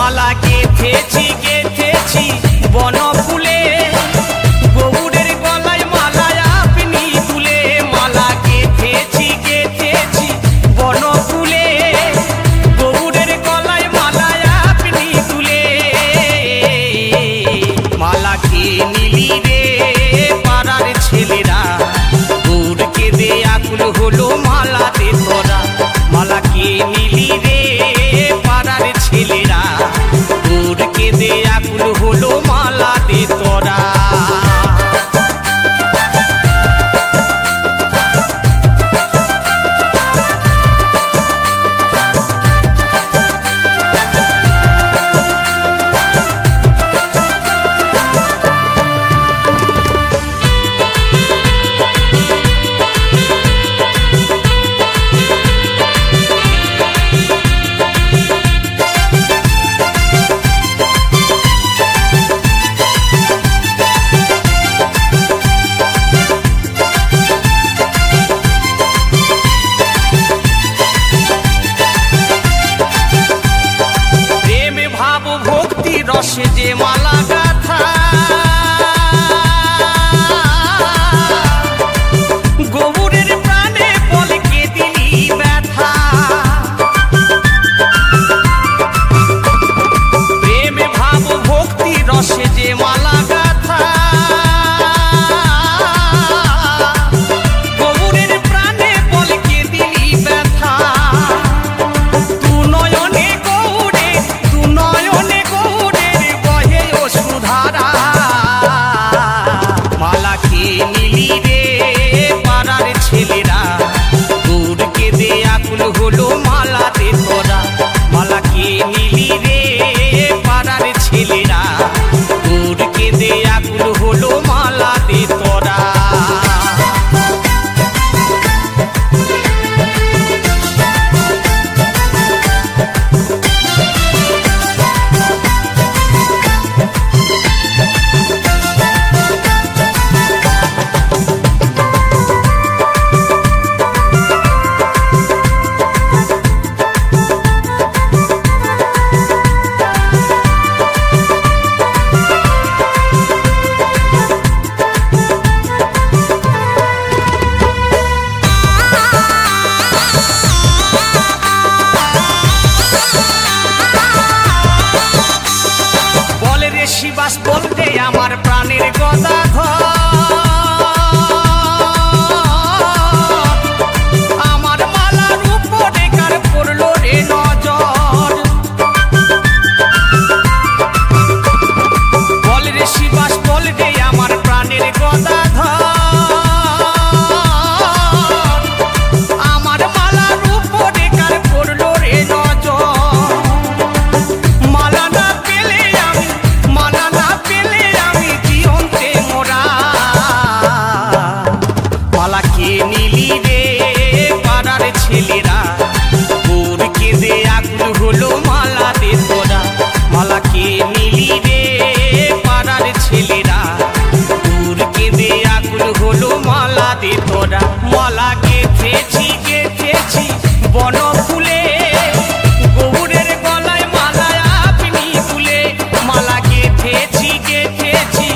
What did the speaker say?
মালা গেথেছি গেথেছি বন ফুলো মালা দি তোরা। বসে যে মালা நீலி মালা দি তোরা, মালা গেথেছি গেথেছি বন ফুলে গৌরের গলায় মালা আপনি ফুলে, মালা গেথেছি গেথেছি